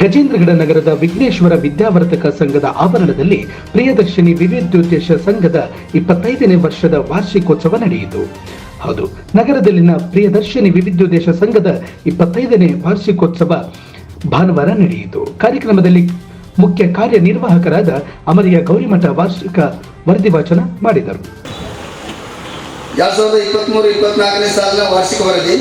ಗಜೇಂದ್ರಗಡ ನಗರದ ವಿಘ್ನೇಶ್ವರ ವಿದ್ಯಾವರ್ಧಕ ಸಂಘದ ಆವರಣದಲ್ಲಿ ಪ್ರಿಯದರ್ಶಿನಿ ವಿವಿಧೋದ್ದೇಶ ಸಂಘದ ಇಪ್ಪತ್ತೈದನೇ ವರ್ಷದ ವಾರ್ಷಿಕೋತ್ಸವ ನಡೆಯಿತು. ಹೌದು, ನಗರದಲ್ಲಿನ ಪ್ರಿಯದರ್ಶಿನಿ ವಿವಿಧೋದ್ದೇಶ ಸಂಘದ ಇಪ್ಪತ್ತೈದನೇ ವಾರ್ಷಿಕೋತ್ಸವ ಭಾನುವಾರ ನಡೆಯಿತು. ಕಾರ್ಯಕ್ರಮದಲ್ಲಿ ಮುಖ್ಯ ಕಾರ್ಯನಿರ್ವಾಹಕರಾದ ಅಮರಿಯ ಗೌರಿಮಠ ವಾರ್ಷಿಕ ವರದಿ ವಾಚನ ಮಾಡಿದರು. ಎರಡು ಸಾವಿರದ ಇಪ್ಪತ್ತ್ಮೂರು ಇಪ್ಪತ್ನಾಲ್ಕನೇ ಸಾಲಿನ ವಾರ್ಷಿಕ ವರದಿ.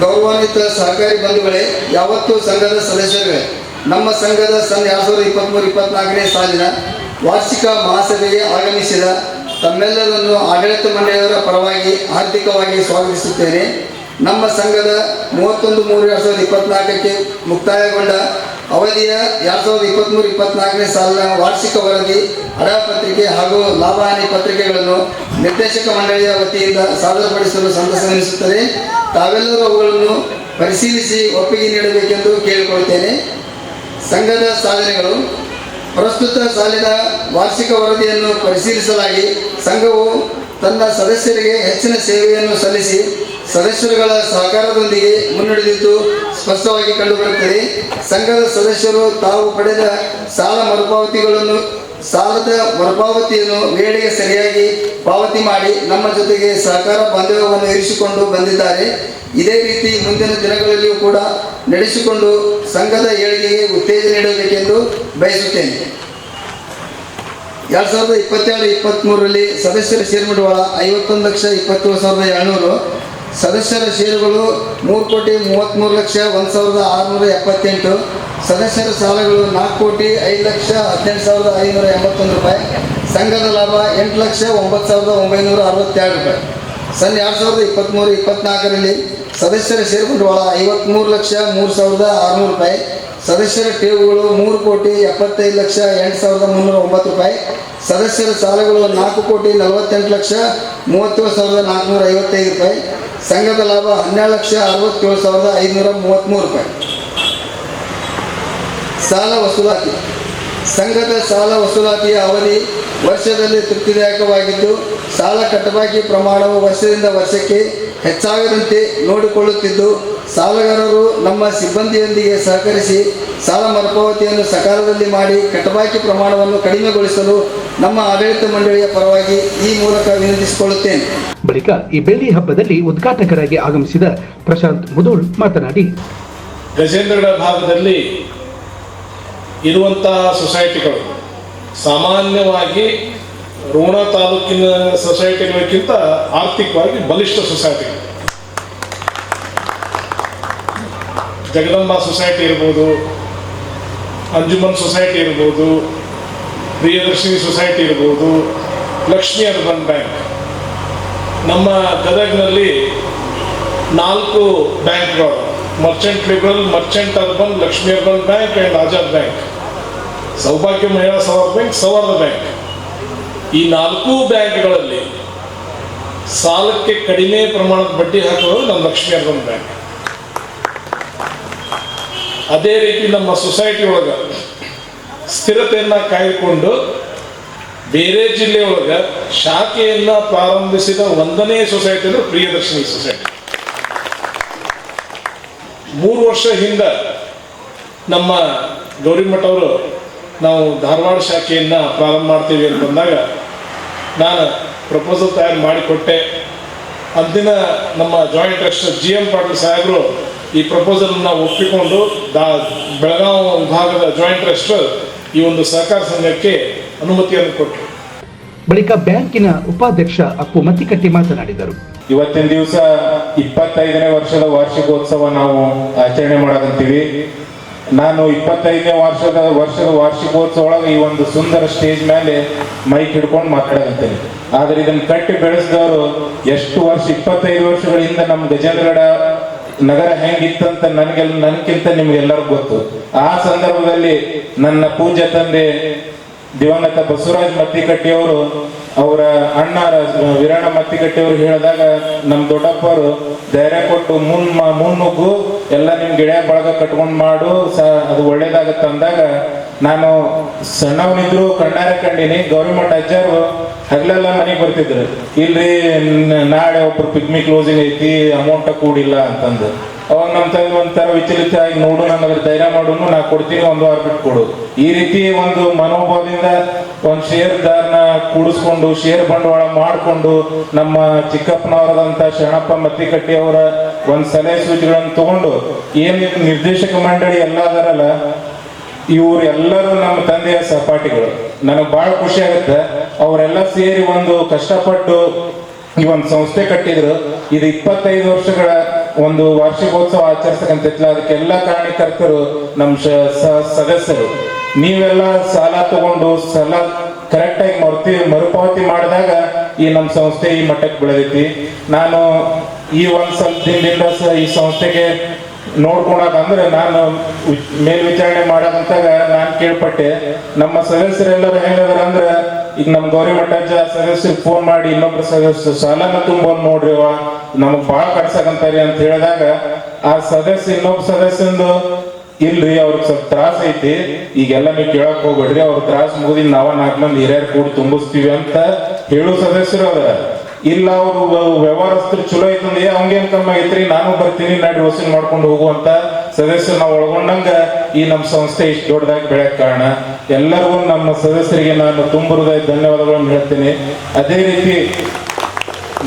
ಗೌರವಾನ್ವಿತ ಸಹಕಾರಿ ಬಂಧುಗಳೇ, ಯಾವತ್ತೂ ಸಂಘದ ಸದಸ್ಯರುಗಳೇ, ನಮ್ಮ ಸಂಘದ ಸನ್ ಎರಡು ಸಾವಿರದ ಇಪ್ಪತ್ತ್ಮೂರು ಇಪ್ಪತ್ನಾಲ್ಕನೇ ಸಾಲಿನ ವಾರ್ಷಿಕ ಮಹಾಸಭೆಗೆ ಆಗಮಿಸಿದ ತಮ್ಮೆಲ್ಲರನ್ನು ಆಡಳಿತ ಮಂಡಳಿಯವರ ಪರವಾಗಿ ಆರ್ಥಿಕವಾಗಿ ಸ್ವಾಗತಿಸುತ್ತೇನೆ. ನಮ್ಮ ಸಂಘದ ಮೂವತ್ತೊಂದು ಮೂರು ಎರಡು ಸಾವಿರದ ಇಪ್ಪತ್ನಾಲ್ಕಕ್ಕೆ ಮುಕ್ತಾಯಗೊಂಡ ಅವಧಿಯ ಎರಡು ಸಾವಿರದ ಇಪ್ಪತ್ತ್ಮೂರು ಇಪ್ಪತ್ನಾಲ್ಕನೇ ಸಾಲಿನ ವಾರ್ಷಿಕ ವರದಿ ಹಣಪತ್ರಿಕೆ ಹಾಗೂ ಲಾಭಹಾನಿ ಪತ್ರಿಕೆಗಳನ್ನು ನಿರ್ದೇಶಕ ಮಂಡಳಿಯ ವತಿಯಿಂದ ಸಾದರಪಡಿಸಲು ಸಂತಸವೆನಿಸುತ್ತದೆ ತಾವೆಲ್ಲರೂ ಅವುಗಳನ್ನು ಪರಿಶೀಲಿಸಿ ಒಪ್ಪಿಗೆ ನೀಡಬೇಕೆಂದು ಕೇಳಿಕೊಳ್ಳುತ್ತೇನೆ. ಸಂಘದ ಸಾಧನೆಗಳು, ಪ್ರಸ್ತುತ ಸಾಲಿನ ವಾರ್ಷಿಕ ವರದಿಯನ್ನು ಪರಿಶೀಲಿಸಲಾಗಿ ಸಂಘವು ತನ್ನ ಸದಸ್ಯರಿಗೆ ಹೆಚ್ಚಿನ ಸೇವೆಯನ್ನು ಸಲ್ಲಿಸಿ ಸದಸ್ಯರುಗಳ ಸಹಕಾರದೊಂದಿಗೆ ಮುನ್ನಡೆದಿದ್ದು ಸ್ಪಷ್ಟವಾಗಿ ಕಂಡುಬರುತ್ತದೆ. ಸಂಘದ ಸದಸ್ಯರು ತಾವು ಪಡೆದ ಸಾಲ ಮರುಪಾವತಿಗಳನ್ನು ಸಾಲದ ಮರುಪಾವತಿಯನ್ನು ವೇಳೆಗೆ ಸರಿಯಾಗಿ ಪಾವತಿ ಮಾಡಿ ನಮ್ಮ ಜೊತೆಗೆ ಸಹಕಾರ ಬಾಂಧವ್ಯವನ್ನು ಇರಿಸಿಕೊಂಡು ಬಂದಿದ್ದಾರೆ. ಇದೇ ರೀತಿ ಮುಂದಿನ ದಿನಗಳಲ್ಲಿಯೂ ಕೂಡ ನಡೆಸಿಕೊಂಡು ಸಂಘದ ಏಳಿಗೆಗೆ ಉತ್ತೇಜನ ನೀಡಬೇಕೆಂದು ಬಯಸುತ್ತೇನೆ. ಎರಡು ಸಾವಿರದ ಇಪ್ಪತ್ತೆರಡು ಇಪ್ಪತ್ತ್ಮೂರರಲ್ಲಿ ಸದಸ್ಯರ ಷೇರುಬಂಡವಾಳ ಐವತ್ತೊಂದು ಲಕ್ಷ ಇಪ್ಪತ್ತೇಳು ಸಾವಿರದ ಏಳ್ನೂರು. ಸದಸ್ಯರ ಷೇರುಗಳು ಮೂರು ಕೋಟಿ ಮೂವತ್ತ್ಮೂರು ಲಕ್ಷ ಒಂದು ಸಾವಿರದ ಆರುನೂರ ಎಪ್ಪತ್ತೆಂಟು. ಸದಸ್ಯರ ಸಾಲಗಳು ನಾಲ್ಕು ಕೋಟಿ ಐದು ಲಕ್ಷ ಹದಿನೆಂಟು ಸಾವಿರದ ಐನೂರ ಎಂಬತ್ತೊಂದು ರೂಪಾಯಿ. ಸಂಘದ ಲಾಭ ಎಂಟು ಲಕ್ಷ ಒಂಬತ್ತು ಸಾವಿರದ ಒಂಬೈನೂರ ಅರವತ್ತೆರಡು ರೂಪಾಯಿ. ಸನ್ ಎರಡು ಸಾವಿರದ ಇಪ್ಪತ್ತ್ಮೂರು ಇಪ್ಪತ್ತ್ನಾಲ್ಕರಲ್ಲಿ ಸದಸ್ಯರ ಷೇರು ಬಂಡವಾಳ ಐವತ್ತ್ಮೂರು ಲಕ್ಷ ಮೂರು ಸಾವಿರದ ಆರುನೂರು ರೂಪಾಯಿ. ಸದಸ್ಯರ ಠೇವುಗಳು ಮೂರು ಕೋಟಿ ಎಪ್ಪತ್ತೈದು ಲಕ್ಷ ಎಂಟು ಸಾವಿರದ ಮುನ್ನೂರ ಒಂಬತ್ತು ರೂಪಾಯಿ. ಸದಸ್ಯರ ಸಾಲಗಳು ನಾಲ್ಕು ಕೋಟಿ ನಲವತ್ತೆಂಟು ಲಕ್ಷ ಮೂವತ್ತೇಳು ಸಾವಿರದ ನಾಲ್ಕುನೂರ ಐವತ್ತೈದು ರೂಪಾಯಿ. ಸಂಘದ ಲಾಭ ಹನ್ನೆರಡು ಲಕ್ಷ ಅರವತ್ತೇಳು ಸಾವಿರದ ಐದುನೂರ ಮೂವತ್ತ್ಮೂರು ರೂಪಾಯಿ. ಸಾಲ ವಸೂಲಾತಿ. ಸಂಘದ ಸಾಲ ವಸೂಲಾತಿಯ ಅವಧಿ ವರ್ಷದಲ್ಲಿ ತೃಪ್ತಿದಾಯಕವಾಗಿದ್ದು ಸಾಲ ಕಟ್ಟಬಾಕಿ ಪ್ರಮಾಣವು ವರ್ಷದಿಂದ ವರ್ಷಕ್ಕೆ ಹೆಚ್ಚಾಗದಂತೆ ನೋಡಿಕೊಳ್ಳುತ್ತಿದ್ದು ಸಾಲಗಾರರು ನಮ್ಮ ಸಿಬ್ಬಂದಿಯೊಂದಿಗೆ ಸಹಕರಿಸಿ ಸಾಲ ಮರುಪಾವತಿಯನ್ನು ಸಕಾಲದಲ್ಲಿ ಮಾಡಿ ಕಟ್ಟಬಾಕಿ ಪ್ರಮಾಣವನ್ನು ಕಡಿಮೆಗೊಳಿಸಲು ನಮ್ಮ ಆಡಳಿತ ಮಂಡಳಿಯ ಪರವಾಗಿ ಈ ಮೂಲಕ ವಿನಂತಿಸಿಕೊಳ್ಳುತ್ತೇನೆ. ಬಳಿಕ ಈ ಬೆಳ್ಳಿ ಹಬ್ಬದಲ್ಲಿ ಉದ್ಘಾಟಕರಾಗಿ ಆಗಮಿಸಿದ ಪ್ರಶಾಂತ್ ಮುದೋಳ್ ಮಾತನಾಡಿ. ಗಜೇಂದ್ರಗಡ ಭಾಗದಲ್ಲಿ ಇರುವಂತಹ ಸೊಸೈಟಿಗಳು ಸಾಮಾನ್ಯವಾಗಿ ರೋಣ ತಾಲೂಕಿನ ಸೊಸೈಟಿಗಳಿಗಿಂತ ಆರ್ಥಿಕವಾಗಿ ಬಲಿಷ್ಠ ಸೊಸೈಟಿಗಳು ಜಗದಂಬ ಸೊಸೈಟಿ ಇರ್ಬೋದು, ಅಂಜುಮನ್ ಸೊಸೈಟಿ ಇರ್ಬೋದು, ಪ್ರಿಯದರ್ಶಿನಿ ಸೊಸೈಟಿ ಇರ್ಬೋದು, ಲಕ್ಷ್ಮಿ ಅರ್ಬನ್ ಬ್ಯಾಂಕ್. ನಮ್ಮ ಗದಗ್ನಲ್ಲಿ ನಾಲ್ಕು ಬ್ಯಾಂಕ್ಗಳು, merchant liberal, merchant urban, Lakshmi urban bank and Azad bank. Saubhagya Mahila ಸೌರ ಬ್ಯಾಂಕ್, ಸೌಹಾರ್ದ ಬ್ಯಾಂಕ್. ಈ ನಾಲ್ಕು ಬ್ಯಾಂಕ್ಗಳಲ್ಲಿ ಸಾಲಕ್ಕೆ ಕಡಿಮೆ ಪ್ರಮಾಣದ ಬಡ್ಡಿ ಹಾಕೋದು ನಮ್ಮ ಲಕ್ಷ್ಮೀ ಅರ್ಬನ್ ಬ್ಯಾಂಕ್. ಅದೇ ರೀತಿ ನಮ್ಮ ಸೊಸೈಟಿ ಒಳಗೆ ಸ್ಥಿರತೆಯನ್ನು ಕಾಯ್ದುಕೊಂಡು ಬೇರೆ ಜಿಲ್ಲೆ ಒಳಗ ಶಾಖೆಯನ್ನು ಪ್ರಾರಂಭಿಸಿದ ಒಂದನೇ ಸೊಸೈಟಿ ಅಂದ್ರೆ ಪ್ರಿಯದರ್ಶಿನಿ ಸೊಸೈಟಿ. ಮೂರು ವರ್ಷ ಹಿಂದೆ ನಮ್ಮ ಗೌರಿಮಠ ಅವರು ನಾವು ಧಾರವಾಡ ಶಾಖೆಯನ್ನು ಪ್ರಾರಂಭ ಮಾಡ್ತೀವಿ ಅಂತ ಬಂದಾಗ ನಾನು ಪ್ರಪೋಸಲ್ ತಯಾರು ಮಾಡಿಕೊಟ್ಟೆ. ಅಂದಿನ ನಮ್ಮ joint trust G M Patil ಸಾಹೇಬರು ಈ ಪ್ರಪೋಸಲನ್ನು ಒಪ್ಪಿಕೊಂಡು ದಾ ಬೆಳಗಾವಿ ವಿಭಾಗದ ಜಾಯಿಂಟ್ ಟ್ರಸ್ಟ್ ಈ ಒಂದು ಸಹಕಾರ ಸಂಘಕ್ಕೆ ಅನುಮತಿಯನ್ನು ಕೊಟ್ಟರು. ಬಳಿಕ ಬ್ಯಾಂಕಿನ ಉಪಾಧ್ಯಕ್ಷ ಅಪ್ಪು ಮತ್ತಿಕಟ್ಟಿ ಮಾತನಾಡಿದರು. ಇವತ್ತಿನ ದಿವಸ ಇಪ್ಪತ್ತೈದನೇ ವರ್ಷದ ವಾರ್ಷಿಕೋತ್ಸವ ನಾವು ಆಚರಣೆ ಮಾಡಕಂತೀವಿ ನಾನು ಇಪ್ಪತ್ತೈದನೇ ವರ್ಷದ ವರ್ಷದ ವಾರ್ಷಿಕೋತ್ಸವ ಒಳಗೆ ಈ ಒಂದು ಸುಂದರ ಸ್ಟೇಜ್ ಮೇಲೆ ಮೈಕ್ ಹಿಡ್ಕೊಂಡು ಮಾತಾಡಕಂತೀನಿ ಆದ್ರೆ ಇದನ್ನು ಕಟ್ಟಿ ಬೆಳೆಸಿದವರು ಎಷ್ಟು ವರ್ಷ, ಇಪ್ಪತ್ತೈದು ವರ್ಷಗಳಿಂದ ನಮ್ಮ ಗಜೇಂದ್ರಗಡ ನಗರ ಹೆಂಗಿತ್ತಂತ ನನಗೆಲ್ಲ ನನಗಿಂತ ನಿಮ್ಗೆಲ್ಲರಿಗೂ ಗೊತ್ತು. ಆ ಸಂದರ್ಭದಲ್ಲಿ ನನ್ನ ಪೂಜ್ಯ ತಂದೆ ದಿವಂಗತ ಬಸವರಾಜ್ ಮತ್ತಿಕಟ್ಟಿ ಅವರು ಅಣ್ಣ ವೀರಣ್ಣ ಮತ್ತಿಕಟ್ಟಿ ಅವರು ಹೇಳಿದಾಗ ನಮ್ಮ ದೊಡ್ಡಪ್ಪರು ಧೈರ್ಯ ಕೊಟ್ಟು ಮುನ್ ಮುನ್ನುಗ್ಗು, ಎಲ್ಲ ನಿಮ್ ಗಿಡ ಬಳಗ ಕಟ್ಕೊಂಡು ಮಾಡು, ಸ, ಅದು ಒಳ್ಳೇದಾಗತ್ತೆ ಅಂದಾಗ ನಾನು ಸಣ್ಣವನಿದ್ರು ಕಣ್ಣಾರೆ ಕಂಡಿನಿ, ಗೌರಿಮಠ ಅಜ್ಜರು ಹಗಲೆಲ್ಲ ಮನೆಗೆ ಬರ್ತಿದ್ರು. ಇಲ್ರಿ ನಾಳೆ ಒಬ್ರು ಪಿಗ್ಮಿ ಕ್ಲೋಸಿಂಗ್ ಐತಿ ಅಮೌಂಟ್ ಕೂಡಿಲ್ಲ ಅಂತಂದು. ಅವಾಗ ನಮ್ಮ ತಂದೆ ಒಂಥರ ವಿಚಲಿತ ಆಗಿ ನೋಡು ನನಗೆ ಧೈರ್ಯ ಮಾಡೋನು ನಾ ಕೊಡ್ತೀನಿ, ಒಂದು ವಾರ ಬಿಟ್ಟು ಕೊಡು. ಈ ರೀತಿ ಒಂದು ಮನೋಭಾವದಿಂದ ಒಂದು ಷೇರ್ದಾರನ ಕೂಡಿಸ್ಕೊಂಡು ಷೇರ್ ಬಂಡವಾಳ ಮಾಡಿಕೊಂಡು, ನಮ್ಮ ಚಿಕ್ಕಪ್ಪನವರದಂತ ಶರಣಪ್ಪ ಮತ್ತಿಕಟ್ಟಿ ಅವರ ಒಂದು ಸಲಹೆ ಸೂಚಿಗಳನ್ನು ತಗೊಂಡು, ಏನು ನಿರ್ದೇಶಕ ಮಂಡಳಿ ಎಲ್ಲ ಅದರಲ್ಲ, ಇವ್ರು ಎಲ್ಲರೂ ನಮ್ಮ ತಂದೆಯ ಸಹಪಾಠಿಗಳು. ನನಗೆ ಬಹಳ ಖುಷಿ ಆಗುತ್ತೆ. ಅವರೆಲ್ಲ ಸೇರಿ ಒಂದು ಕಷ್ಟಪಟ್ಟು ಈ ಒಂದು ಸಂಸ್ಥೆ ಕಟ್ಟಿದ್ರು. ಇದು ಇಪ್ಪತ್ತೈದು ವರ್ಷಗಳ ಒಂದು ವಾರ್ಷಿಕೋತ್ಸವ ಆಚರಿಸಕಂತಿತ್ಲ ಅದಕ್ಕೆಲ್ಲ ಕಾರಣಕರ್ತರು ನಮ್ಮ ಸದಸ್ಯರು. ನೀವೆಲ್ಲ ಸಾಲ ತಗೊಂಡು ಸಾಲ ಕರೆಕ್ಟ್ ಆಗಿ ಮರುತಿ, ಮರುಪಾವತಿ ಮಾಡಿದಾಗ ಈ ನಮ್ಮ ಸಂಸ್ಥೆ ಈ ಮಟ್ಟಕ್ಕೆ ಬೆಳೆದೈತಿ. ನಾನು ಈ ಒಂದು ಸ್ವಲ್ಪ ದಿನದಿಂದ ಈ ಸಂಸ್ಥೆಗೆ ನೋಡ್ಕೊಳಕ್ ಅಂದ್ರೆ ನಾನು ಮೇಲ್ವಿಚಾರಣೆ ಮಾಡಕಂತಾಗ ನಾನು ಕೇಳ್ಪಟ್ಟೆ. ನಮ್ಮ ಸದಸ್ಯರೆಲ್ಲರೂ ಹೆಂಗದಾರ ಅಂದ್ರೆ, ಈಗ ನಮ್ಮ ಗೌರಿ ಮಠಾಜ ಸದಸ್ಯರಿಗೆ ಫೋನ್ ಮಾಡಿ ಇನ್ನೊಬ್ರು ಸದಸ್ಯರು, ಸಾಲನ ತುಂಬ ನೋಡ್ರಿ ಅವ ನಮಗ್ ಬಹಳ ಕಟ್ಸಕಂತಾರಿ ಅಂತ ಹೇಳಿದಾಗ, ಆ ಸದಸ್ಯ ಇನ್ನೊಬ್ಬ ಸದಸ್ಯಂದು, ಇಲ್ರಿ, ಅವ್ರಿಗೆ ಸ್ವಲ್ಪ ತ್ರಾಸ ಐತಿ. ಈಗೆಲ್ಲ ನೀವು ಕೇಳಕ್ ಹೋಗ್ಬೇಡ್ರಿ. ಅವ್ರ ತ್ರಾಸ ಮುಗಿದಿನ ನಾವ ನಾಲ್ಕು ಮಂದಿ ಹಿರಿಯರ್ ಕೂಡ ತುಂಬಿಸ್ತೀವಿ ಅಂತ ಹೇಳು ಸದಸ್ಯರು ಅದ ಇಲ್ಲ, ಅವ್ರು ವ್ಯವಹಾರಸ್ಥರು ಚಲೋ ಐತಂದ್ರೆ ಅವಂಗೇನ್ ಕಮ್ಮಿ ಐತ್ರಿ ನಾನು ಬರ್ತೀನಿ, ನಾಡಿ ವಸೂಲ್ ಮಾಡ್ಕೊಂಡು ಹೋಗುವಂತ ಸದಸ್ಯರು ನಾವು ಒಳಗೊಂಡಂಗ ಈ ನಮ್ಮ ಸಂಸ್ಥೆ ಇಷ್ಟು ದೊಡ್ಡದಾಗಿ ಬೆಳೆಯಕ್ ಕಾರಣ. ಎಲ್ಲರಿಗೂ ನಮ್ಮ ಸದಸ್ಯರಿಗೆ ನಾನು ತುಂಬ ಹೃದಯ ಧನ್ಯವಾದಗಳನ್ನು ಹೇಳ್ತೀನಿ. ಅದೇ ರೀತಿ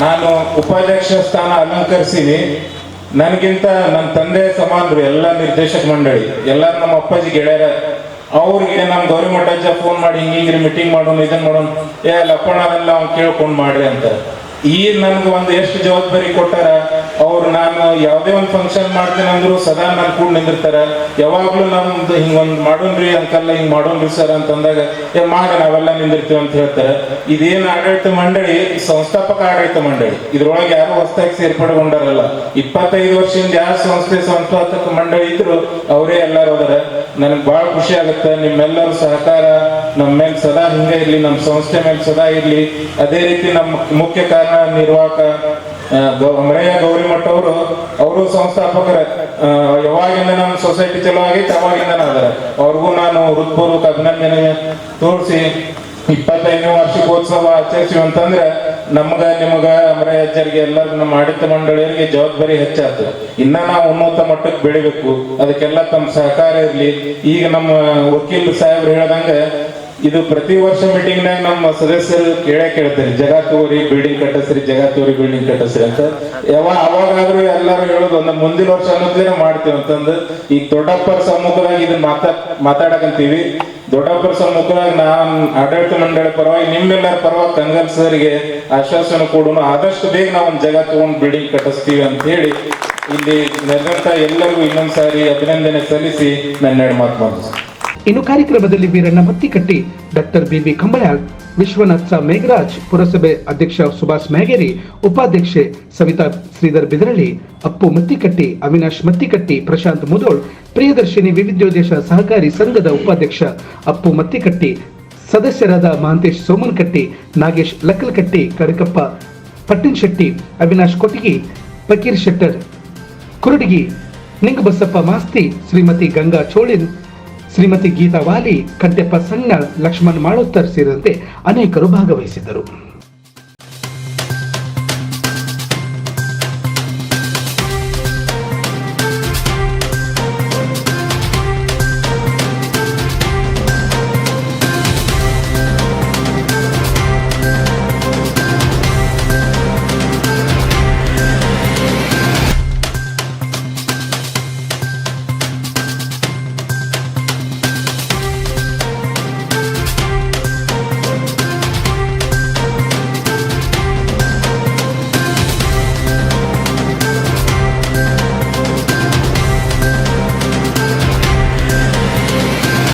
ನಾನು ಉಪಾಧ್ಯಕ್ಷ ಸ್ಥಾನ ಅಲಂಕರಿಸೀನಿ. ನನಗಿಂತ ನನ್ನ ತಂದೆ ಸಮಾನರು ಎಲ್ಲ ನಿರ್ದೇಶಕ ಮಂಡಳಿ ಎಲ್ಲ ನಮ್ಮ ಅಪ್ಪಾಜಿ ಗೆಳೆಯರ, ಅವ್ರಿಗೆ ನಮ್ಮ ಗೌರಿ ಮಠಜ್ಜ ಫೋನ್ ಮಾಡಿ ಹಿಂಗಿಂಗ್ರಿ ಮೀಟಿಂಗ್ ಮಾಡೋಣ ಇದನ್ನ ಮಾಡೋಣ. ಏ ಲಪ್ಪಣ, ಎಲ್ಲ ಅವ್ನು ಕೇಳ್ಕೊಂಡು ಮಾಡ್ರಿ ಅಂತ. ಈ ನನ್ಗೆ ಒಂದು ಎಷ್ಟು ಜವಾಬ್ದಾರಿ ಕೊಟ್ಟಾರ? ಅವ್ರು ನಾನು ಯಾವುದೇ ಒಂದು ಫಂಕ್ಷನ್ ಮಾಡ್ತೀನಿ ಅಂದ್ರು ಸದಾ ನನ್ ಕೂಡ ನಿಂದಿರ್ತಾರ. ಯಾವಾಗ್ಲೂ ನಮ್ದು ಹಿಂಗೊಂದು ಮಾಡೋಣ್ರಿ ಅಂಕಲ್ಲ ಹಿಂಗ್ ಮಾಡೋಣ್ರಿ ಸರ್ ಅಂತಂದಾಗ, ಏ ಮಾಡ ನಾವೆಲ್ಲ ನಿಂದಿರ್ತೀವಿ ಅಂತ ಹೇಳ್ತಾರೆ. ಇದೇನು ಆಡಳಿತ ಮಂಡಳಿ, ಸಂಸ್ಥಾಪಕ ಆಡಳಿತ ಮಂಡಳಿ. ಇದ್ರೊಳಗೆ ಯಾರು ಹೊಸದಾಗಿ ಸೇರ್ಪಡೆಗೊಂಡಾರಲ್ಲ. ಇಪ್ಪತ್ತೈದು ವರ್ಷದಿಂದ ಯಾವ ಸಂಸ್ಥೆ, ಸಂಸ್ಥಾಪಕ ಮಂಡಳಿ ಇದ್ರು ಅವರೇ ಎಲ್ಲರೂ ಅದರ. ನನಗೆ ಬಹಳ ಖುಷಿ ಆಗುತ್ತೆ. ನಿಮ್ಮೆಲ್ಲರ ಸಹಕಾರ ನಮ್ಮ ಮೇಲೆ ಸದಾ ಹಿಂಗೆ ಇರಲಿ ನಮ್ಮ ಸಂಸ್ಥೆ ಮೇಲೆ ಸದಾ ಇರಲಿ. ಅದೇ ರೀತಿ ನಮ್ಮ ಮುಖ್ಯ ಕಾರಣ ನಿರ್ವಾಹಕ ಮನೆಯ ಗೌರಿ ಮಠ ಅವರು ಅವರು ಸಂಸ್ಥಾಪಕರ ಯಾವಾಗಿಂದ ನಮ್ಮ ಸೊಸೈಟಿ ಚಲೋ ಆಗೈತೆ ಅವಾಗಿಂದ ಅದಾರ. ಅವ್ರಿಗೂ ನಾನು ಹೃತ್ಪೂರ್ವಕ ಅಭಿನಂದನೆ ತೋರಿಸಿ, ಇಪ್ಪತ್ತೈದನೇ ವಾರ್ಷಿಕೋತ್ಸವ ಆಚರಿಸಿವಿ ಅಂತಂದ್ರೆ, ನಮ್ಗ, ನಿಮಗ ಅಮರಯ್ಯಜ್ಜರಿಗೆ ಎಲ್ಲರಿಗೂ ನಮ್ಮ ಆಡಳಿತ ಮಂಡಳಿಯರಿಗೆ ಜವಾಬ್ದಾರಿ ಹೆಚ್ಚಾಯ್ತು ಇನ್ನ ನಾವು ಉನ್ನತ ಮಟ್ಟಕ್ಕೆ ಬೆಳಿಬೇಕು. ಅದಕ್ಕೆಲ್ಲ ತಮ್ಮ ಸಹಕಾರ ಇರ್ಲಿ. ಈಗ ನಮ್ಮ ವಕೀಲ್ ಸಾಹೇಬ್ರು ಹೇಳ್ದಂಗ ಇದು ಪ್ರತಿ ವರ್ಷ ಮೀಟಿಂಗ್ನಾಗ ನಮ್ಮ ಸದಸ್ಯರು ಕೇಳೇ ಕೇಳ್ತಾರೆ, ಜಗ ತೋರಿ ಬಿಲ್ಡಿಂಗ್ ಕಟ್ಟಿಸ್ರಿ, ಜಗ ತೋರಿ ಬಿಲ್ಡಿಂಗ್ ಕಟ್ಟಸ್ರಿ ಅಂತ. ಯಾವ ಅವಾಗಾದ್ರೂ ಎಲ್ಲರೂ ಹೇಳೋದು, ಒಂದು ಮುಂದಿನ ವರ್ಷ ಅನ್ನೋದ್ಲೇನೆ ಮಾಡ್ತೀವಿ ಅಂತಂದು. ಈ ದೊಡ್ಡಪ್ಪರ ಸಮ್ಮುಖವಾಗಿ ಇದನ್ನ ಮಾತಾ, ಮಾತಾಡಕಂತೀವಿ. ದೊಡ್ಡಪ್ಪರ ಸಮ್ಮುಖದಾಗ ನಾನ್ ಆಡಳಿತ ಮಂಡಳಿ ಪರವಾಗಿ ನಿಮ್ಮೆಲ್ಲರ ಪರವಾಗಿ ಕಂಗಲ್ ಸರ್ಗೆ ಆಶ್ವಾಸನೆ ಕೊಡೋಣ ಆದಷ್ಟು ಬೇಗ ನಾವು ಒಂದು ಜಗ ತಗೊಂಡು ಬಿಲ್ಡಿಂಗ್ ಕಟ್ಟಿಸ್ತೀವಿ ಅಂತ ಹೇಳಿ ಇಲ್ಲಿ ನೆರೆದಂತ ಎಲ್ಲರಿಗೂ ಇನ್ನೊಂದ್ಸಾರಿ ಅಭಿನಂದನೆ ಸಲ್ಲಿಸಿ ನನ್ನ ಮಾತು ಮುಗಿಸ್ತೀನಿ. ಇನ್ನು ಕಾರ್ಯಕ್ರಮದಲ್ಲಿ ವೀರಣ್ಣ ಮತ್ತಿಕಟ್ಟಿ, ಡಾಕ್ಟರ್ ಬಿಬಿ ಕಂಬಳ್ಯಾಳ್ ವಿಶ್ವನಾಥ್ ಮೇಘರಾಜ್, ಪುರಸಭೆ ಅಧ್ಯಕ್ಷ ಸುಭಾಷ್ ಮೇಗೇರಿ ಉಪಾಧ್ಯಕ್ಷೆ ಸವಿತಾ ಶ್ರೀಧರ್ ಬಿದರಳ್ಳಿ, ಅಪ್ಪು ಮತ್ತಿಕಟ್ಟಿ, ಅವಿನಾಶ್ ಮತ್ತಿಕಟ್ಟಿ, ಪ್ರಶಾಂತ್ ಮುದೋಳ್, ಪ್ರಿಯದರ್ಶಿನಿ ವಿವಿಧ್ಯೋದೇಶ ಸಹಕಾರಿ ಸಂಘದ ಉಪಾಧ್ಯಕ್ಷ ಅಪ್ಪು ಮತ್ತಿಕಟ್ಟಿ, ಸದಸ್ಯರಾದ ಮಹಾಂತೇಶ್ ಸೋಮನ್ಕಟ್ಟಿ, ನಾಗೇಶ್ ಲಕ್ಕಲ್ಕಟ್ಟಿ ಕಡಕಪ್ಪ ಪಟ್ಟಿನ್ ಶೆಟ್ಟಿ ಅವಿನಾಶ್ ಕೊಟಗಿ ಫಕೀರ್ ಶೆಟ್ಟರ್, ಕುರುಡಗಿ, ನಿಂಗಬಸಪ್ಪ ಮಾಸ್ತಿ, ಶ್ರೀಮತಿ ಗಂಗಾ ಚೋಳಿನ್ ಶ್ರೀಮತಿ ಗೀತಾವಾಲಿ ಕಂಟೆಪ್ಪ ಸಣ್ಣ ಲಕ್ಷ್ಮಣ್ ಮಾಳೋತ್ತರ್ ಸೇರಿದಂತೆ ಅನೇಕರು ಭಾಗವಹಿಸಿದ್ದರು.